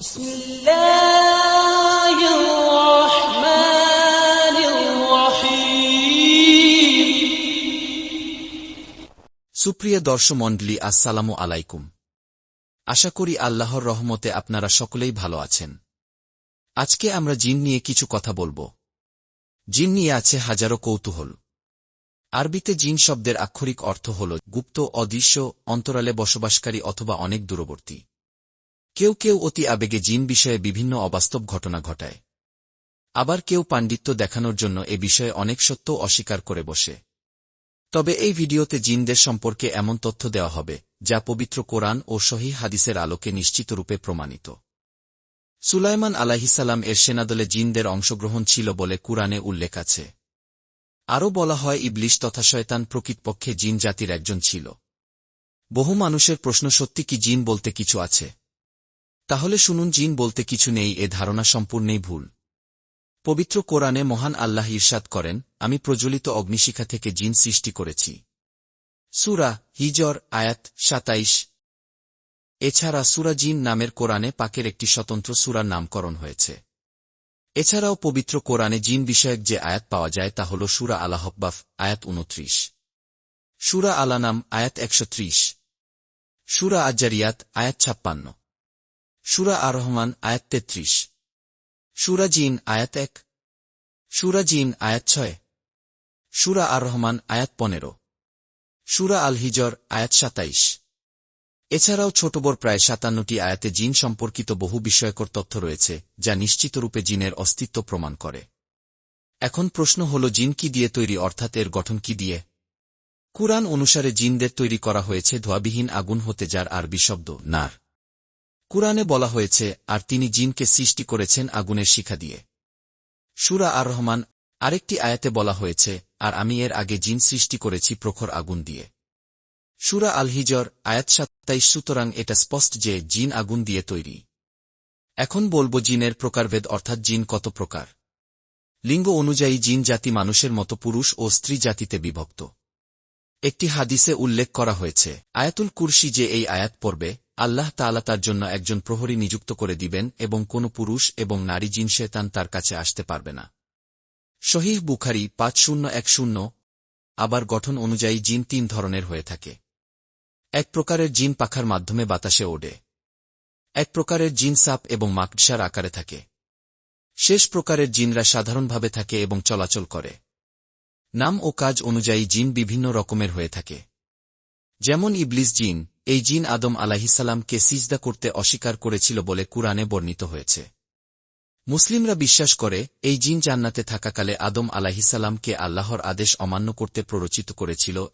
بسم الله الرحمن الرحيم সুপ্রিয় দর্শমণ্ডলী আসসালামু আলাইকুম আশা করি আল্লাহর রহমতে আপনারা সকলেই ভালো আছেন আজকে আমরা জিন নিয়ে কিছু কথা বলবো জিন নিয়ে আছে হাজারো কৌতূহল আরবিতে জিন শব্দের আক্ষরিক অর্থ হল গুপ্ত অদৃশ্য অন্তরালে বসবাসকারী অথবা অনেক দূরবর্তী কেউ কেউ অতি আবেগে জিন বিষয়ে বিভিন্ন অবাস্তব ঘটনা ঘটায়। আবার কেউ পাণ্ডিত্য দেখানোর জন্য এ বিষয়ে অনেক সত্য অস্বীকার করে বসে। তবে এই ভিডিওতে জিনদের সম্পর্কে এমন তথ্য দেওয়া হবে, যা পবিত্র কোরআন ও সহি হাদিসের আলোকে নিশ্চিতরূপে প্রমাণিত। সুলাইমান আলাহিসাল্লাম এর সেনাদলে জিনদের অংশগ্রহণ ছিল বলে কুরআনে উল্লেখ আছে। আরও বলা হয়, ইবলিশ তথা শয়তান প্রকৃতপক্ষে জিন জাতির একজন ছিল। বহু মানুষের প্রশ্ন সত্যি কি জিন বলতে কিছু আছে? তাহলে শুনুন, জিন বলতে কিছু নেই, এ ধারণা সম্পূর্ণই ভুল। পবিত্র কোরআনে মহান আল্লাহ ইরশাদ করেন, আমি প্রজ্বলিত অগ্নিশিখা থেকে জিন সৃষ্টি করেছি। সুরা হিজর, আয়াত সাতাইশ। এছাড়া সুরা জিন নামের কোরআনে পাকের একটি স্বতন্ত্র সুরার নামকরণ হয়েছে। এছাড়াও পবিত্র কোরআনে জিন বিষয়ক যে আয়াত পাওয়া যায় তা হল সুরা আলাহব্বাফ আয়াত উনত্রিশ সুরা আলানাম আয়াত একশো ত্রিশ। সুরা আজ্জারিয়াত আয়াত ছাপ্পান্ন। সুরা আর রহমান আয়াত তেত্রিশ। সুরা জিন আয়াত এক। সুরা জিন আয়াত ছয়। সুরা আর রহমান আয়াত পনেরো। সুরা আল হিজর আয়াত সাতাইশ। এছাড়াও ছোট বড় প্রায় সাতান্নটি আয়াতে জিন সম্পর্কিত বহু বিষয়কর তথ্য রয়েছে, যা নিশ্চিতরূপে জিনের অস্তিত্ব প্রমাণ করে। এখন প্রশ্ন হল, জিন কি দিয়ে তৈরি, অর্থাৎ এর গঠন কি দিয়ে? কুরআন অনুসারে জিনদের তৈরি করা হয়েছে ধোয়াবিহীন আগুন হতে যার আরবি শব্দ, নার। কুরআনে বলা হয়েছে, আর তিনি জিনকে সৃষ্টি করেছেন আগুনের শিখা দিয়ে। সুরা আর রহমান আরেকটি আয়াতে বলা হয়েছে, আর আমি এর আগে জিন সৃষ্টি করেছি প্রখর আগুন দিয়ে। সুরা আল হিজর আয়াত সাত্তাইশ সুতরাং এটা স্পষ্ট যে জিন আগুন দিয়ে তৈরি। এখন বলব জিনের প্রকারভেদ, অর্থাৎ জিন কত প্রকার। লিঙ্গ অনুযায়ী জিন জাতি মানুষের মতো পুরুষ ও স্ত্রী জাতিতে বিভক্ত। একটি হাদিসে উল্লেখ করা হয়েছে, আয়াতুল কুরসি যে এই আয়াত পড়বে আল্লাহ তাআলা তার জন্য একজন প্রহরী নিযুক্ত করে দিবেন এবং কোন পুরুষ এবং নারী জিন শেতান তার কাছে আসতে পারবে না। শহীহ বুখারি পাঁচ শূন্য এক শূন্য, আবার গঠন অনুযায়ী জিন তিন ধরনের হয়ে থাকে। এক প্রকারের জিন পাখার মাধ্যমে বাতাসে ওড়ে। এক প্রকারের জিন সাপ এবং মাকড়সার আকারে থাকে। শেষ প্রকারের জিনরা সাধারণভাবে থাকে এবং চলাচল করে। নাম ও কাজ অনুযায়ী জিন বিভিন্ন রকমের হয়ে থাকে। যেমন ইবলিস জিন এই জিন আদম আলাহিসাল্লামকে সিজদা করতে অস্বীকার করেছিল বলে কুরআনে বর্ণিত হয়েছে। মুসলিমরা বিশ্বাস করে, এই জিন জান্নাতে থাকাকালে আদম আলাহিসাল্লামকে আল্লাহর আদেশ অমান্য করতে প্ররোচিত করেছিল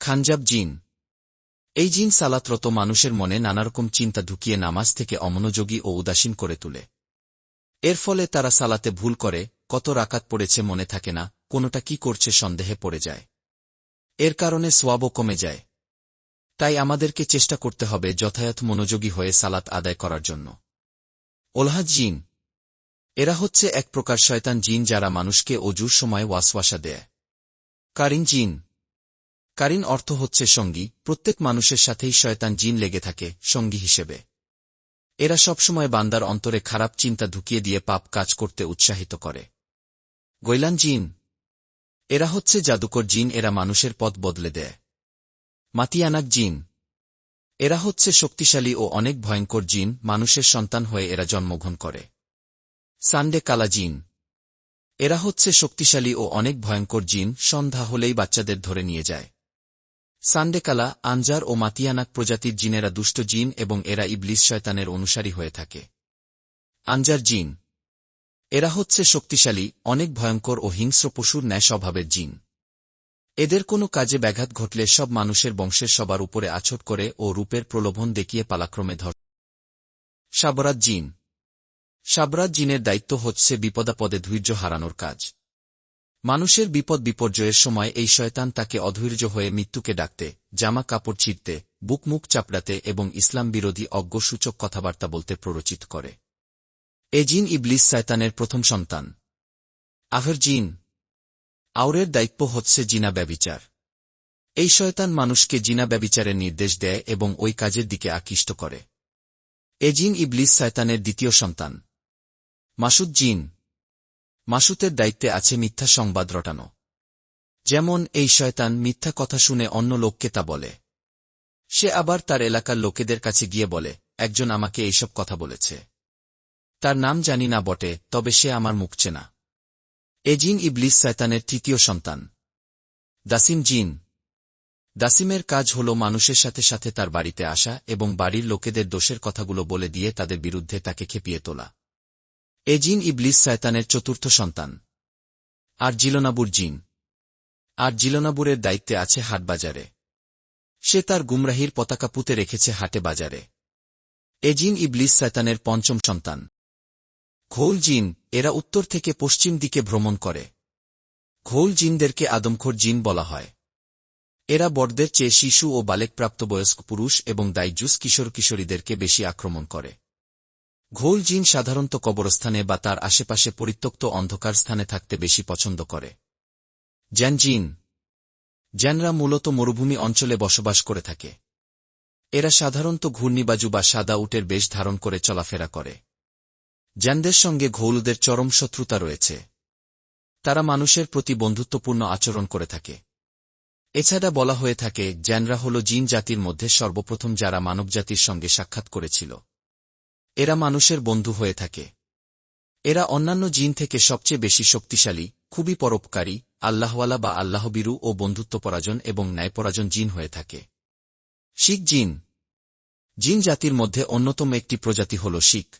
খানজাব জিন। এই জিন সালাতরত মানুষের মনে নানারকম চিন্তা ঢুকিয়ে নামাজ থেকে অমনোযোগী ও উদাসীন করে তুলে। এর ফলে তারা সালাতে ভুল করে, কত রাকাত পড়েছে মনে থাকে না, কোনোটা কি করছে সন্দেহে পড়ে যায়। এর কারণে সোয়াবও কমে যায়। তাই আমাদেরকে চেষ্টা করতে হবে যথাযথ মনোযোগী হয়ে সালাত আদায় করার জন্য। ওলহাজ জিন। এরা হচ্ছে এক প্রকার শয়তান জিন যারা মানুষকে অজুর সময় ওয়াসওয়াসা দেয়। কারিন জিন। কারিন অর্থ হচ্ছে সঙ্গী। প্রত্যেক মানুষের সাথেই শয়তান জিন লেগে থাকে, সঙ্গী হিসেবে। এরা সবসময় বান্দার অন্তরে খারাপ চিন্তা ঢুকিয়ে দিয়ে পাপ কাজ করতে উৎসাহিত করে। গৈলান জিন। এরা হচ্ছে জাদুকর জিন, এরা মানুষের পথ বদলে দেয়। মাতিয়ানাক জিন। এরা হচ্ছে শক্তিশালী ও অনেক ভয়ঙ্কর জিন, মানুষের সন্তান হয়ে এরা জন্মগ্রহণ করে। সানডে কালা জিন। এরা হচ্ছে শক্তিশালী ও অনেক ভয়ঙ্কর জিন, সন্ধ্যা হলেই বাচ্চাদের ধরে নিয়ে যায়। সান্ডেকালা আনজার ও মাতিয়ানাক প্রজাতির জিনেরা দুষ্ট জিন এবং এরা ইবলিস শয়তানের অনুসারী হয়ে থাকে। আনজার জিন। এরা হচ্ছে শক্তিশালী, অনেক ভয়ঙ্কর ও হিংস্র পশুর ন্যায় স্বভাবের জিন। এদের কোনো কাজে ব্যাঘাত ঘটলে সব মানুষের বংশের সবার উপরে আছট করে ও রূপের প্রলোভন দেখিয়ে পালাক্রমে ধর সাবরাত জিন। সাবরাত জিনের দায়িত্ব হচ্ছে বিপদাপদে ধৈর্য হারানোর কাজ। মানুষের বিপদ বিপর্যয়ের সময় এই শয়তান তাকে অধৈর্য হয়ে মৃত্যুকে ডাকতে, জামা কাপড় ছিঁড়তে বুক মুখ চাপড়াতে এবং ইসলাম বিরোধী অজ্ঞসূচক কথাবার্তা বলতে প্ররোচিত করে। এ জিন ইবলিস শয়তানের প্রথম সন্তান। আহর জিন আউরের দায়িত্ব হচ্ছে জিনা ব্যবিচার। এই শয়তান মানুষকে জিনা ব্যবিচারের নির্দেশ দেয় এবং ওই কাজের দিকে আকৃষ্ট করে। এ জিন ইবলিস শয়তানের দ্বিতীয় সন্তান। মাসুদ জিন। মাসুতের দায়িত্বে আছে মিথ্যা সংবাদ রটানো। যেমন এই শয়তান মিথ্যা কথা শুনে অন্য লোককে তা বলে। সে আবার তার এলাকার লোকেদের কাছে গিয়ে বলে, একজন আমাকে এইসব কথা বলেছে। তার নাম জানি না বটে, তবে সে আমার মুখ চেনা। এ জিন ইবলিস শয়তানের তৃতীয় সন্তান। দাসিম জিন। দাসিমের কাজ হল মানুষের সাথে সাথে তার বাড়িতে আসা এবং বাড়ির লোকেদের দোষের কথাগুলো বলে দিয়ে তাদের বিরুদ্ধে তাকে খেপিয়ে তোলা। এ জিন ইবলিস শয়তানের চতুর্থ সন্তান। আর জিলনাবুর জিন। আর জিলনাবুরের দায়িত্বে আছে হাটবাজারে সে তার গুমরাহির পতাকা পুঁতে রেখেছে হাটে বাজারে। এ জিন ইবলিস শয়তানের পঞ্চম সন্তান। ঘোল জিন এরা উত্তর থেকে পশ্চিম দিকে ভ্রমণ করে। ঘোল জিনদেরকে আদমখোর জিন বলা হয়। এরা বড়দের চেয়ে শিশু ও বালেক প্রাপ্তবয়স্ক পুরুষ এবং দাইজুস কিশোর কিশোরীদেরকে বেশি আক্রমণ করে। ঘোল জিন সাধারণত কবরস্থানে বা তার আশেপাশে পরিত্যক্ত অন্ধকার স্থানে থাকতে বেশি পছন্দ করে। জ্যান জিন জ্যানরা মূলত মরুভূমি অঞ্চলে বসবাস করে থাকে। এরা সাধারণত ঘূর্ণিবাজু বা সাদা উটের বেশ ধারণ করে চলাফেরা করে। জ্যানদের সঙ্গে ঘৌলদের চরম শত্রুতা রয়েছে। তারা মানুষের প্রতি বন্ধুত্বপূর্ণ আচরণ করে থাকে। এছাড়া বলা হয়ে থাকে জ্যানরা হল জিন জাতির মধ্যে সর্বপ্রথম যারা মানবজাতির সঙ্গে সাক্ষাৎ করেছিল। এরা মানুষের বন্ধু হয়ে থাকে। এরা অন্যান্য জিন থেকে সবচেয়ে বেশি শক্তিশালী, খুবই পরোপকারী, আল্লাহওয়ালা বা আল্লাহবিরু ও বন্ধুত্বপরাজন এবং ন্যায়পরাজন জিন হয়ে থাকে। শিখ জিন। জিন জাতির মধ্যে অন্যতম একটি প্রজাতি হল শিখ।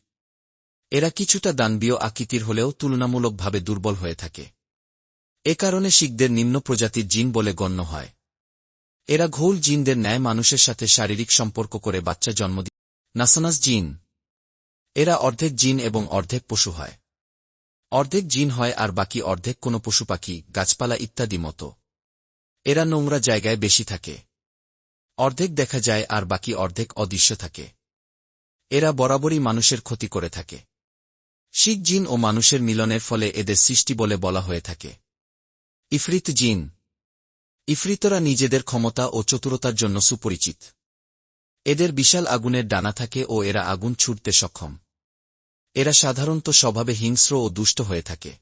এরা কিছুটা দানবীয় আকৃতির হলেও তুলনামূলকভাবে দুর্বল হয়ে থাকে। এ কারণে শিখদের নিম্ন প্রজাতির জিন বলে গণ্য হয়। এরা ঘোল জিনদের ন্যায় মানুষের সাথে শারীরিক সম্পর্ক করে বাচ্চা জন্ম দি নাসানাস জিন। এরা অর্ধেক জিন এবং অর্ধেক পশু হয়। অর্ধেক জিন হয় আর বাকি অর্ধেক কোনো পশু, পাখি, গাছপালা ইত্যাদি মতো। এরা নোংরা জায়গায় বেশি থাকে। অর্ধেক দেখা যায় আর বাকি অর্ধেক অদৃশ্য থাকে। এরা বরাবরই মানুষের ক্ষতি করে থাকে। শিখ জিন ও মানুষের মিলনের ফলে এদের সৃষ্টি বলে বলা হয়ে থাকে। ইফরিত জিন। ইফরিতরা নিজেদের ক্ষমতা ও চতুরতার জন্য সুপরিচিত। এদের বিশাল আগুনের ডানা থাকে ও এরা আগুন ছুটতে সক্ষম। এরা সাধারণত স্বভাবে হিংস্র ও দুষ্ট হয়ে থাকে।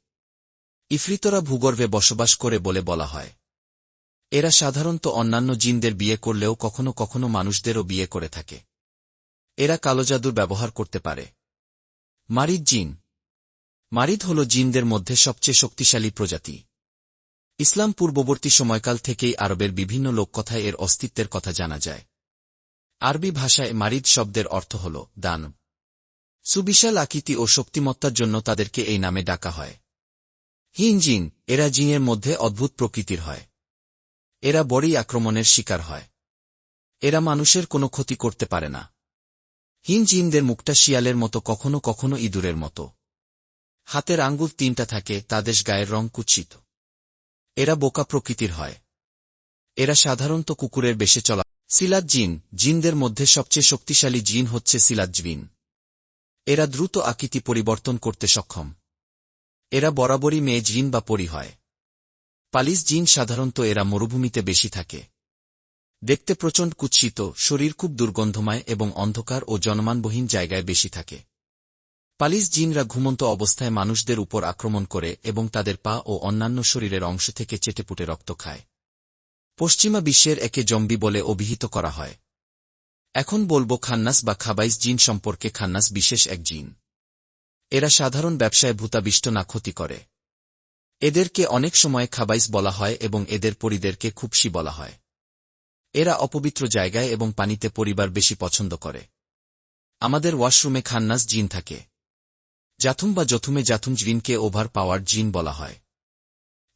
ইফরিতরা ভূগর্ভে বসবাস করে বলে বলা হয়। এরা সাধারণত অন্যান্য জিনদের বিয়ে করলেও কখনো কখনো মানুষদেরও বিয়ে করে থাকে। এরা কালোজাদুর ব্যবহার করতে পারে। মারিদ জিন। মারিদ হল জিনদের মধ্যে সবচেয়ে শক্তিশালী প্রজাতি। ইসলাম পূর্ববর্তী সময়কাল থেকেই আরবের বিভিন্ন লোককথায় এর অস্তিত্বের কথা জানা যায়। আরবি ভাষায় মারিদ শব্দের অর্থ হল দান। সুবিশাল আকৃতি ও শক্তিমত্তার জন্য তাদেরকে এই নামে ডাকা হয়। হিন জিন, এরা জিনের মধ্যে অদ্ভুত প্রকৃতির হয়। এরা বড়ই আক্রমণের শিকার হয়। এরা মানুষের কোনো ক্ষতি করতে পারে না। হিন জিনদের মুখটা শিয়ালের মতো, কখনো কখনো ইঁদুরের মতো। হাতের আঙ্গুল তিনটা থাকে তাদের গায়ের রং কুচ্ছিত এরা বোকা প্রকৃতির হয়। এরা সাধারণত কুকুরের বেশে চলা। সিলাদ জিন, জিনদের মধ্যে সবচেয়ে শক্তিশালী জিন হচ্ছে সিলাজ্জিন এরা দ্রুত আকৃতি পরিবর্তন করতে সক্ষম। এরা বরাবরই মেয়ে জিন বা পরি হয়। পালিশ জিন সাধারণত এরা মরুভূমিতে বেশি থাকে। দেখতে প্রচণ্ড কুৎসিত, শরীর খুব দুর্গন্ধময় এবং অন্ধকার ও জনমানবহীন জায়গায় বেশি থাকে। পালিশ জিনরা ঘুমন্ত অবস্থায় মানুষদের উপর আক্রমণ করে এবং তাদের পা ও অন্যান্য শরীরের অংশ থেকে চেটেপুটে রক্ত খায়। পশ্চিমা বিশ্বের একে জম্বি বলে অভিহিত করা হয়। এখন বলব খান্নাস বা খাবাইস জিন সম্পর্কে খান্নাস বিশেষ এক জিন। এরা সাধারণ ব্যবসায় ভূতাবিষ্ট না ক্ষতি করে। এদেরকে অনেক সময় খাবাইস বলা হয় এবং এদের পরিদেরকে খুবশি বলা হয়। এরা অপবিত্র জায়গায় এবং পানিতে পরিবার বেশি পছন্দ করে। আমাদের ওয়াশরুমে খান্নাস জিন থাকে। জাথুম বা জথুমে জাথুম জিনকে ওভার পাওয়ার জিন বলা হয়।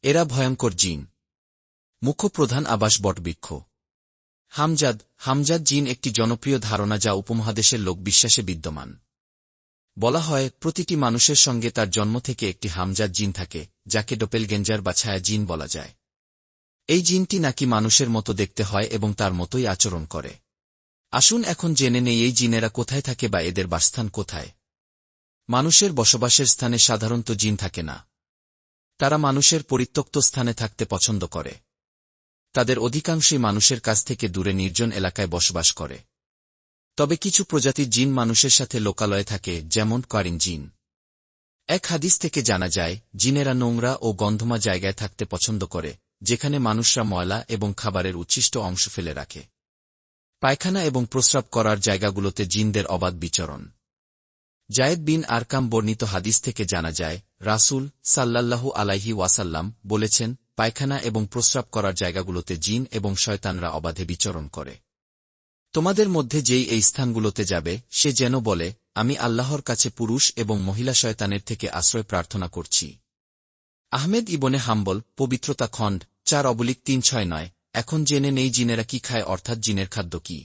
এরা ভয়ঙ্কর জিন। মুখ্য প্রধান আবাস বটবৃক্ষ হামজাদ হামজাদ জিন একটি জনপ্রিয় ধারণা যা উপমহাদেশের লোক বিশ্বাসে বিদ্যমান। বলা হয়, প্রতিটি মানুষের সঙ্গে তার জন্ম থেকে একটি হামজাদ জিন থাকে, যাকে ডোপেলগেঞ্জার বা ছায়া জিন বলা যায়। এই জিনটি নাকি মানুষের মতো দেখতে হয় এবং তার মতোই আচরণ করে। আসুন এখন জেনে নেই এই জিনেরা কোথায় থাকে বা এদের বাসস্থান কোথায়। মানুষের বসবাসের স্থানে সাধারণত জিন থাকে না। তারা মানুষের পরিত্যক্ত স্থানে থাকতে পছন্দ করে। তাদের অধিকাংশই মানুষের কাছ থেকে দূরে নির্জন এলাকায় বসবাস করে। তবে কিছু প্রজাতির জিন মানুষের সাথে লোকালয়ে থাকে, যেমন কারিন জিন। এক হাদিস থেকে জানা যায়, জিনেরা নোংরা ও গন্ধমা জায়গায় থাকতে পছন্দ করে, যেখানে মানুষরা ময়লা এবং খাবারের উচ্ছিষ্ট অংশ ফেলে রাখে। পায়খানা এবং প্রস্রাব করার জায়গাগুলোতে জিনদের অবাধ বিচরণ। জায়েদ বিন আরকাম বর্ণিত হাদিস থেকে জানা যায়, রাসূল সাল্লাল্লাহু আলাইহি ওয়াসাল্লাম বলেছেন, পায়খানা এবং প্রস্রাব করার জায়গাগুলোতে জিন এবং শয়তানরা অবাধে বিচরণ করে। তোমাদের মধ্যে যেই এই স্থানগুলোতে যাবে, সে যেন বলে, আমি আল্লাহর কাছে পুরুষ এবং মহিলা শয়তানের থেকে আশ্রয় প্রার্থনা করছি। আহমেদ ইবনে হাম্বল, পবিত্রতা খণ্ড, চার অবলিক তিন ছয় নয়, এখন জেনে নেই জিনেরা কি খায়, অর্থাৎ জিনের খাদ্য কি।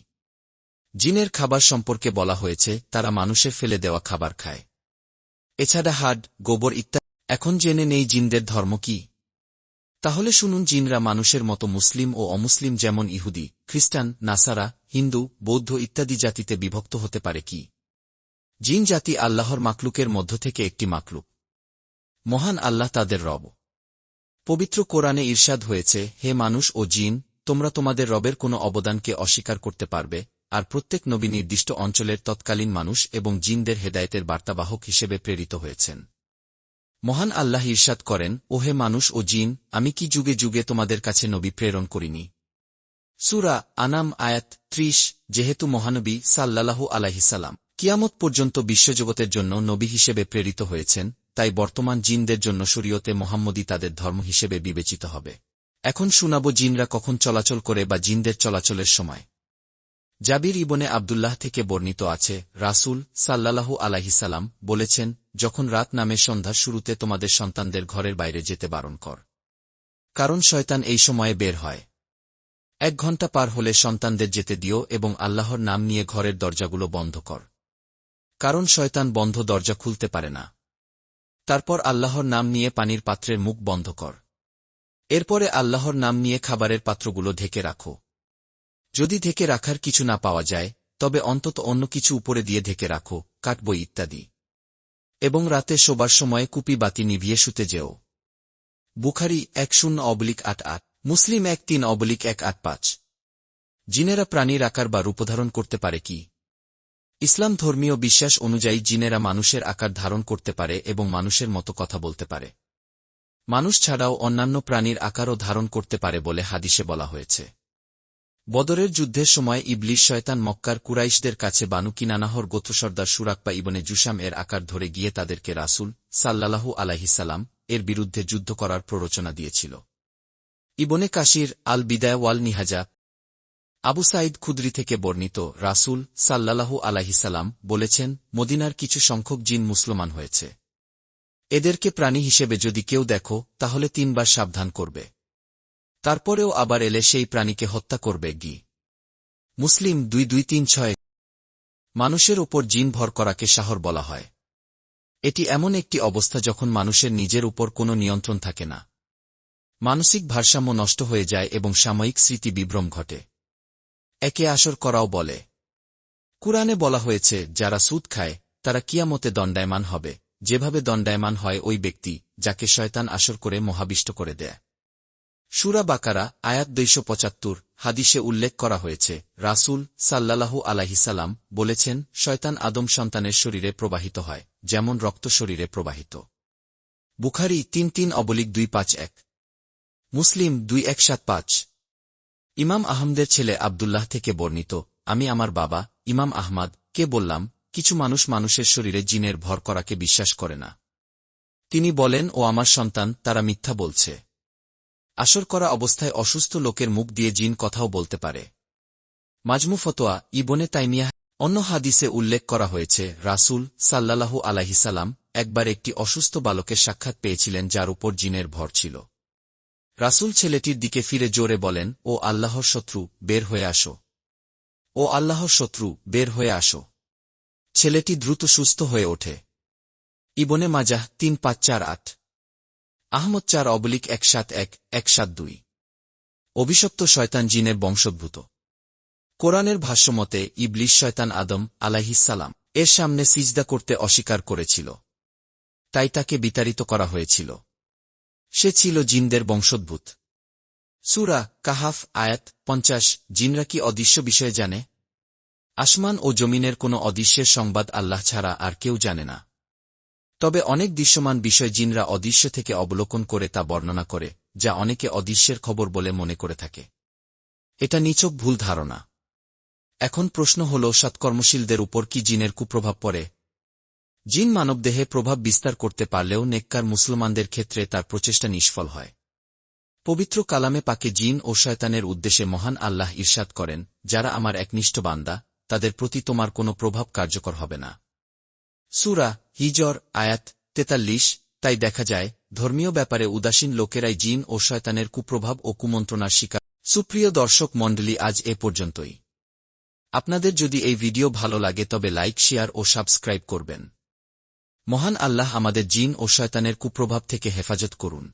জিনের খাবার সম্পর্কে বলা হয়েছে, তারা মানুষে ফেলে দেওয়া খাবার খায়। এছাড়া হাড, গোবর ইত্যাদি। এখন জেনে নেই জিনদের ধর্ম কি। তাহলে শুনুন জিনরা মানুষের মতো মুসলিম ও অমুসলিম যেমন ইহুদি, খ্রিস্টান, নাসারা, হিন্দু, বৌদ্ধ ইত্যাদি জাতিতে বিভক্ত হতে পারে কি? জিন জাতি আল্লাহর মাকলুকের মধ্য থেকে একটি মাকলুক। মহান আল্লাহ তাদের রব। পবিত্র কোরআনে ঈর্ষাদ হয়েছে, হে মানুষ ও জিন, তোমরা তোমাদের রবের কোনো অবদানকে অস্বীকার করতে পারবে আর প্রত্যেক নবী নির্দিষ্ট অঞ্চলের তৎকালীন মানুষ এবং জিনদের হেদায়েতের বার্তাবাহক হিসেবে প্রেরিত হয়েছেন। মহান আল্লাহ ঈর্ষাদ করেন, ওহে মানুষ ও জিন, আমি কি যুগে যুগে তোমাদের কাছে নবী প্রেরণ করিনি? সুরা আনাম আয়াত ত্রিশ, যেহেতু মহানবী সাল্লাল্লাহু আলাহিসাল্লাম কিয়ামত পর্যন্ত বিশ্বজগতের জন্য নবী হিসেবে প্রেরিত হয়েছেন, তাই বর্তমান জিনদের জন্য শরীয়তে মোহাম্মদী তাদের ধর্ম হিসেবে বিবেচিত হবে। এখন শুনাব জিনরা কখন চলাচল করে বা জিনদের চলাচলের সময়। জাবির ইবনে আবদুল্লাহ থেকে বর্ণিত আছে, রাসূল সাল্লাল্লাহু আলাহিসাল্লাম বলেছেন, যখন রাত নামে সন্ধ্যার শুরুতে তোমাদের সন্তানদের ঘরের বাইরে যেতে বারণ কর। কারণ শয়তান এই সময়ে বের হয়। এক ঘণ্টা পার হলে সন্তানদের যেতে দিও এবং আল্লাহর নাম নিয়ে ঘরের দরজাগুলো বন্ধ কর। কারণ শয়তান বন্ধ দরজা খুলতে পারে না। তারপর আল্লাহর নাম নিয়ে পানির পাত্রের মুখ বন্ধ কর। এরপরে আল্লাহর নাম নিয়ে খাবারের পাত্রগুলো ঢেকে রাখো। যদি ঢেকে রাখার কিছু না পাওয়া যায়, তবে অন্তত অন্য কিছু উপরে দিয়ে ঢেকে রাখো কাটবই ইত্যাদি। এবং রাতে শোবার সময়ে কুপি বাতি নিভিয়ে শুতে যেও। বুখারি এক শূন্য অবলিক আট আট, মুসলিম এক তিন অবলিক এক আট পাঁচ। জিনেরা প্রাণীর আকার বা রূপধারণ করতে পারে কি? ইসলাম ধর্মীয় বিশ্বাস অনুযায়ী জিনেরা মানুষের আকার ধারণ করতে পারে এবং মানুষের মতো কথা বলতে পারে। মানুষ ছাড়াও অন্যান্য প্রাণীর আকারও ধারণ করতে পারে বলে হাদিসে বলা হয়েছে। বদরের যুদ্ধের সময় ইবলিশ শয়তান মক্কার কুরাইশদের কাছে বানু কিনানাহর গোত্রসর্দার সুরাকপা ইবনে জুসাম এর আকার ধরে গিয়ে তাদেরকে রাসুল সাল্লাল্লাহু আলাহিসাল্লাম এর বিরুদ্ধে যুদ্ধ করার প্ররোচনা দিয়েছিল। ইবনে কাশির আল বিদায় ওয়াল নিহাজা আবু সাইদ খুদ্রি থেকে বর্ণিত রাসুল সাল্লাল্লাহু আলাহিসাল্লাম বলেছেন, মদিনার কিছু সংখ্যক জিন মুসলমান হয়েছে। এদেরকে প্রাণী হিসেবে যদি কেউ দেখো, তাহলে তিনবার সাবধান করবে। তারপরেও আবার এলে সেই প্রাণীকে হত্যা করবে গি। মুসলিম দুই দুই তিন ছয় মানুষের ওপর জিন ভর করাকে শাহর বলা হয়। এটি এমন একটি অবস্থা যখন মানুষের নিজের উপর কোনো নিয়ন্ত্রণ থাকে না। মানসিক ভারসাম্য নষ্ট হয়ে যায় এবং সাময়িক স্মৃতি বিভ্রম ঘটে। একে আসর করাও বলে। কুরআনে বলা হয়েছে, যারা সুদ খায়, তারা কিয়ামতে দণ্ডায়মান হবে। যেভাবে দণ্ডায়মান হয় ওই ব্যক্তি, যাকে শয়তান আসর করে মহাবিষ্ট করে দেয়। সুরা বাকারা, আয়াত দুইশো পঁচাত্তর, হাদিসে উল্লেখ করা হয়েছে। রাসুল সাল্লাল্লাহু আলাহিসাল্লাম বলেছেন, শয়তান আদম সন্তানের শরীরে প্রবাহিত হয়, যেমন রক্ত শরীরে প্রবাহিত। বুখারি তিন তিন অবলিক দুই পাঁচ এক। মুসলিম দুই এক সাত পাঁচ। ইমাম আহমদের ছেলে আবদুল্লাহ থেকে বর্ণিত, আমি আমার বাবা, ইমাম আহমাদ, কে বললাম, কিছু মানুষ মানুষের শরীরে জিনের ভর করাকে বিশ্বাস করে না। তিনি বলেন, ও আমার সন্তান, তারা মিথ্যা বলছে। আসর করা অবস্থায় অসুস্থ লোকের মুখ দিয়ে জিন কথাও বলতে পারে। মাজমু ফতোয়া, ইবনে তাইমিয়া, অন্য হাদিসে উল্লেখ করা হয়েছে, রাসুল সাল্লাল্লাহু আলাহিসাল্লাম একবার একটি অসুস্থ বালকের সাক্ষাৎ পেয়েছিলেন যার উপর জিনের ভর ছিল। রাসুল ছেলেটির দিকে ফিরে জোরে বলেন, ও আল্লাহর শত্রু, বের হয়ে আসো। ও আল্লাহর শত্রু, বের হয়ে আসো। ছেলেটি দ্রুত সুস্থ হয়ে ওঠে। ইবনে মাজাহ তিন পাঁচ চার আট। আহমদ চার অবলিক এক সাত এক এক সাত দুই। অভিশপ্ত শয়তান জিনের বংশোদ্ভূত। কোরআনের ভাষ্যমতে ইবলিশ শয়তান আদম আলাহিসাল্লাম এর সামনে সিজদা করতে অস্বীকার করেছিল। তাই তাকে বিতাড়িত করা হয়েছিল। সে ছিল জিনদের বংশোদ্ভূত। সুরা কাহাফ আয়াত পঞ্চাশ, জিনরা কি অদৃশ্য বিষয়ে জানে? আসমান ও জমিনের কোনো অদৃশ্যের সংবাদ আল্লাহ ছাড়া আর কেউ জানে না। তবে অনেক দৃশ্যমান বিষয় জিনরা অদৃশ্য থেকে অবলোকন করে তা বর্ণনা করে, যা অনেকে অদৃশ্যের খবর বলে মনে করে থাকে। এটা নিচক ভুল ধারণা। এখন প্রশ্ন হল, সৎকর্মশীলদের উপর কি জিনের কুপ্রভাব পড়ে? জিন মানবদেহে প্রভাব বিস্তার করতে পারলেও নেককার মুসলমানদের ক্ষেত্রে তার প্রচেষ্টা নিষ্ফল হয়। পবিত্র কালামে পাকে জিন ও শয়তানের উদ্দেশ্যে মহান আল্লাহ ইরশাদ করেন, যারা আমার একনিষ্ঠ বান্দা, তাদের প্রতি তোমার কোনো প্রভাব কার্যকর হবে না। সুরা হিজর, আয়াত তেতাল্লিশ, তাই দেখা যায়, ধর্মীয় ব্যাপারে উদাসীন লোকেরাই জিন ও শয়তানের কুপ্রভাব ও কুমন্ত্রণার শিকার। সুপ্রিয় দর্শক মণ্ডলী, আজ এ পর্যন্তই। আপনাদের যদি এই ভিডিও ভালো লাগে, তবে লাইক, শেয়ার ও সাবস্ক্রাইব করবেন। মহান আল্লাহ আমাদের জিন ও শয়তানের কুপ্রভাব থেকে হেফাজত করুন।